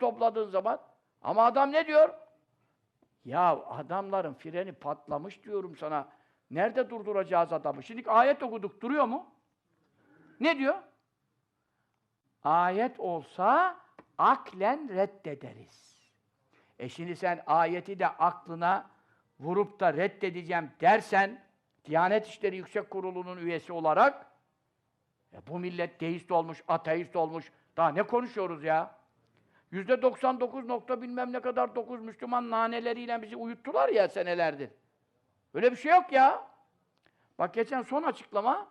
topladığın zaman. Ama adam ne diyor? Ya adamların freni patlamış diyorum sana. Nerede durduracağız adamı? Şimdi ayet okuduk duruyor mu? Ne diyor? Ayet olsa aklen reddederiz. E şimdi sen ayeti de aklına vurup da reddedeceğim dersen Diyanet İşleri Yüksek Kurulu'nun üyesi olarak e bu millet deist olmuş, ateist olmuş. Daha ne konuşuyoruz ya? Yüzde 99 nokta bilmem ne kadar dokuz Müslüman naneleriyle bizi uyuttular ya senelerdir. Öyle bir şey yok ya. Bak geçen son açıklama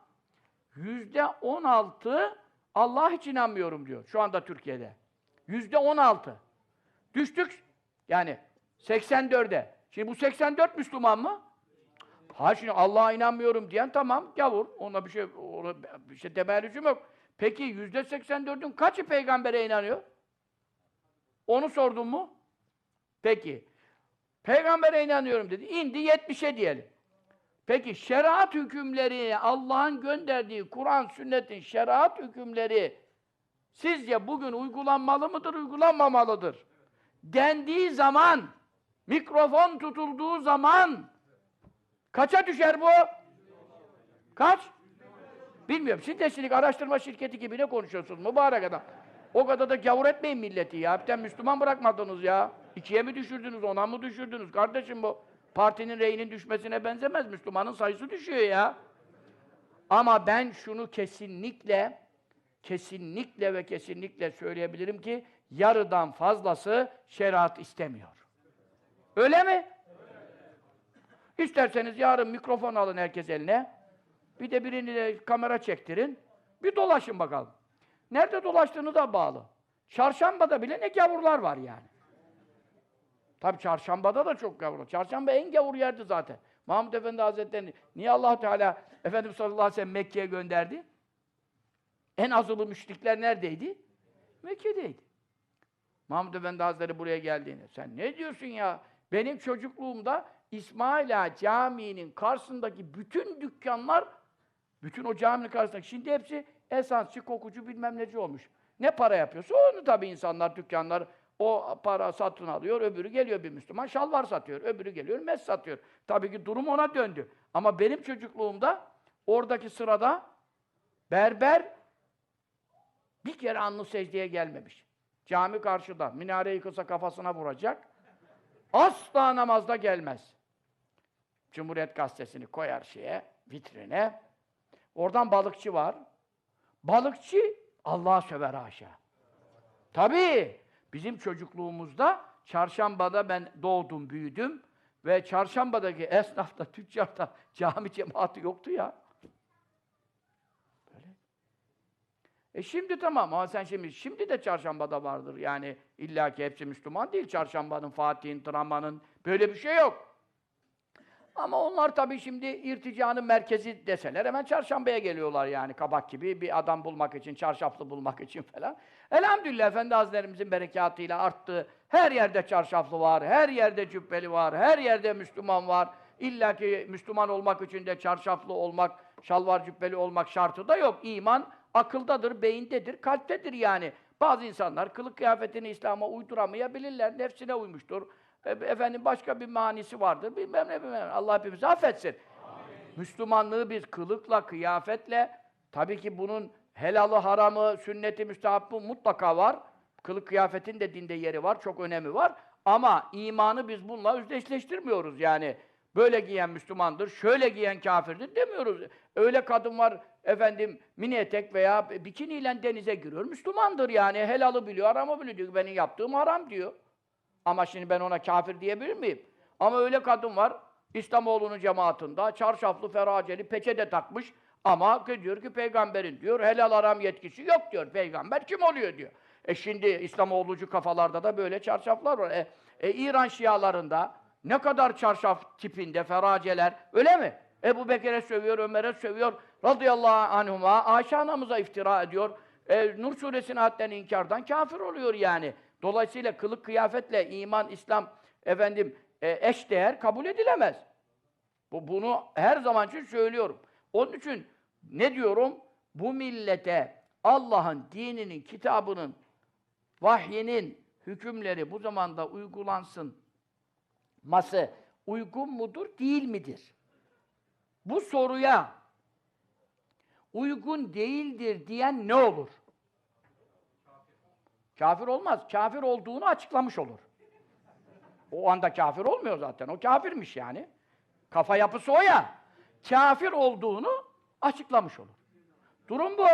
yüzde 16 Allah hiç inanmıyorum diyor şu anda Türkiye'de. Yüzde 16. Düştük yani 84'e. Şimdi bu 84 Müslüman mı? Ha şimdi Allah'a inanmıyorum diyen tamam gavur. Ona bir şey ona bir şey deme lüzum yok. Peki yüzde 84'ün kaçı peygambere inanıyor? Onu sordun mu? Peki. Peygambere inanıyorum dedi. İndi 70'e diyelim. Peki şeriat hükümleri, Allah'ın gönderdiği Kur'an, sünnetin şeriat hükümleri sizce bugün uygulanmalı mıdır, uygulanmamalıdır? Dendiği zaman, mikrofon tutulduğu zaman kaça düşer bu? Kaç? Bilmiyorum. Siz de şimdi araştırma şirketi gibi ne konuşuyorsunuz mübarek adam? O kadar da gavur etmeyin milleti ya. Hepten Müslüman bırakmadınız ya. İkiye mi düşürdünüz, ona mı düşürdünüz? Kardeşim bu partinin reyinin düşmesine benzemez. Müslümanın sayısı düşüyor ya. Ama ben şunu kesinlikle, kesinlikle ve kesinlikle söyleyebilirim ki yarıdan fazlası şeriat istemiyor. Öyle mi? İsterseniz yarın mikrofon alın herkes eline. Bir de birini de kamera çektirin. Bir dolaşın bakalım. Nerede dolaştığını da bağlı. Çarşambada bile ne gavurlar var yani. Tabi çarşambada da çok gavur. Çarşamba en gavur yerdi zaten. Mahmud Efendi Hazretleri niye allah Teala Efendimiz sallallahu aleyhi ve sellem Mekke'ye gönderdi? En azılı müşrikler neredeydi? Mekke'deydi. Mahmud Efendi Hazretleri buraya geldiğinde sen ne diyorsun ya? Benim çocukluğumda İsmail Ağa Camii'nin karşısındaki bütün dükkanlar bütün o caminin karşısındaki şimdi hepsi esansçı, kokucu bilmem neci olmuş. Ne para yapıyorsa onu tabii insanlar, dükkanlar o para satın alıyor, öbürü geliyor bir Müslüman şalvar satıyor, öbürü geliyor mes satıyor. Tabii ki durum ona döndü. Ama benim çocukluğumda oradaki sırada berber bir kere anlı secdeye gelmemiş. Cami karşıda, minare yıkılsa kafasına vuracak. Asla namazda gelmez. Cumhuriyet Gazetesi'ni koyar şeye, vitrine. Oradan balıkçı var. Balıkçı Allah'a söver haşa. Tabii. Bizim çocukluğumuzda çarşambada ben doğdum, büyüdüm ve çarşambadaki esnafta, tüccarda cami cemaati yoktu ya. Böyle. E şimdi tamam ama sen şimdi şimdi de çarşambada vardır. Yani illaki hepsi Müslüman değil. Çarşambanın, Fatih'in, Traman'ın böyle bir şey yok. Ama onlar tabii şimdi irticanın merkezi deseler hemen çarşambaya geliyorlar yani kabak gibi bir adam bulmak için, çarşaflı bulmak için falan. Elhamdülillah Efendi Hazretlerimizin berekatıyla arttı. Her yerde çarşaflı var, her yerde cübbeli var, her yerde Müslüman var. İlla ki Müslüman olmak için de çarşaflı olmak, şalvar cübbeli olmak şartı da yok. İman akıldadır, beyindedir, kalptedir yani. Bazı insanlar kılık kıyafetini İslam'a uyduramayabilirler, nefsine uymuştur. E, efendim başka bir manisi vardır, bilmem ne bilmem ne. Allah hepimizi affetsin. Müslümanlığı biz kılıkla, kıyafetle, tabii ki bunun helalı, haramı, sünneti, müstehabbı mutlaka var. Kılık kıyafetin de dinde yeri var, çok önemi var. Ama imanı biz bununla özdeşleştirmiyoruz yani. Böyle giyen Müslümandır, şöyle giyen kafirdir demiyoruz. Öyle kadın var, efendim mini etek veya bikiniyle denize giriyor. Müslümandır yani, helalı biliyor, haramı biliyor. Diyor, benim yaptığım haram diyor. Ama şimdi ben ona kafir diyebilir miyim? Ama öyle kadın var, İslamoğlu'nun cemaatinde, çarşaflı, feraceli, peçe de takmış. Ama diyor ki peygamberin diyor, helal haram yetkisi yok diyor. Peygamber kim oluyor diyor. E şimdi İslamoğlucu kafalarda da böyle çarşaflar var. E, e İran şialarında ne kadar çarşaf tipinde feraceler, öyle mi? Ebu Bekir'e sövüyor, Ömer'e sövüyor, radıyallahu anhuma, Ayşe anamıza iftira ediyor. E, Nur suresini hatten inkardan kafir oluyor yani. Dolayısıyla kılık kıyafetle iman, İslam efendim e, eş değer kabul edilemez. Bu bunu her zaman için söylüyorum. Onun için ne diyorum? Bu millete Allah'ın dininin, kitabının, vahyinin hükümleri bu zamanda uygulansın ması uygun mudur, değil midir? Bu soruya uygun değildir diyen ne olur? Kafir olmaz. Kafir olduğunu açıklamış olur. O anda kafir olmuyor zaten. O kafirmiş yani. Kafa yapısı o ya. Kafir olduğunu açıklamış olur. Durum bu.